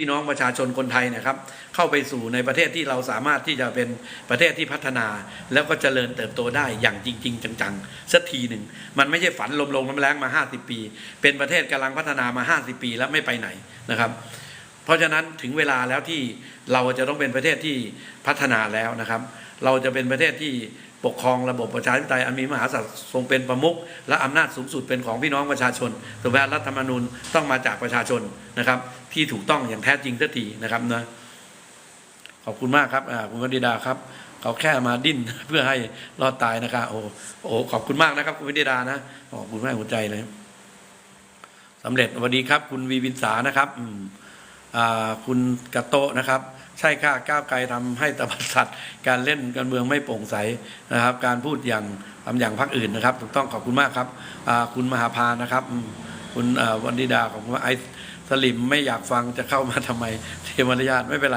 พี่น้องประชาชนคนไทยนะครับ เข้าไปสู่ในประเทศที่เราสามารถที่จะเป็นประเทศที่พัฒนา แล้วก็เจริญเติบโตได้อย่างจริง ๆ จังๆสักทีหนึ่ง มันไม่ใช่ฝันลมลงน้ำแรงมา 50 ปี เป็นประเทศกำลังพัฒนามา 50 ปีแล้วไม่ไปไหนนะครับ เพราะฉะนั้นถึงเวลาแล้วที่เราจะต้องเป็นประเทศที่พัฒนาแล้วนะครับ เราจะเป็นประเทศที่ ปกครองระบบประชาธิปไตยอันมีมหากษัตริย์ทรงเป็นประมุขและอำนาจสูงสุดเป็นของพี่น้องประชาชนถูกไหมรัฐธรรมนูญต้องมาจากประชาชนนะครับ ที่ถูกต้องอย่างแท้จริงสักทีนะครับนะขอบคุณมากครับคุณวนิดาครับ เขาแค่มาดิ้นเพื่อให้รอดตายนะครับโอ้โอ้ขอบคุณมากนะครับ คุณวนิดานะขอบคุณมากหัวใจเลยสำเร็จสวัสดีครับ คุณวีวินสานะครับ อืม คุณกระโตะนะครับ ใช่ค่ะก้าวไกลทำให้ตบสัตว์การเล่นการเมืองไม่โปร่งใสนะครับ การพูดอย่างทำอย่างพรรคอื่นนะครับ ถูกต้องขอบคุณมากครับคุณมหาพานะครับ คุณวันดิดาของคุณไอสลิมไม่อยากฟังจะเข้ามาทำไมเทมารยาทไม่เป็นไร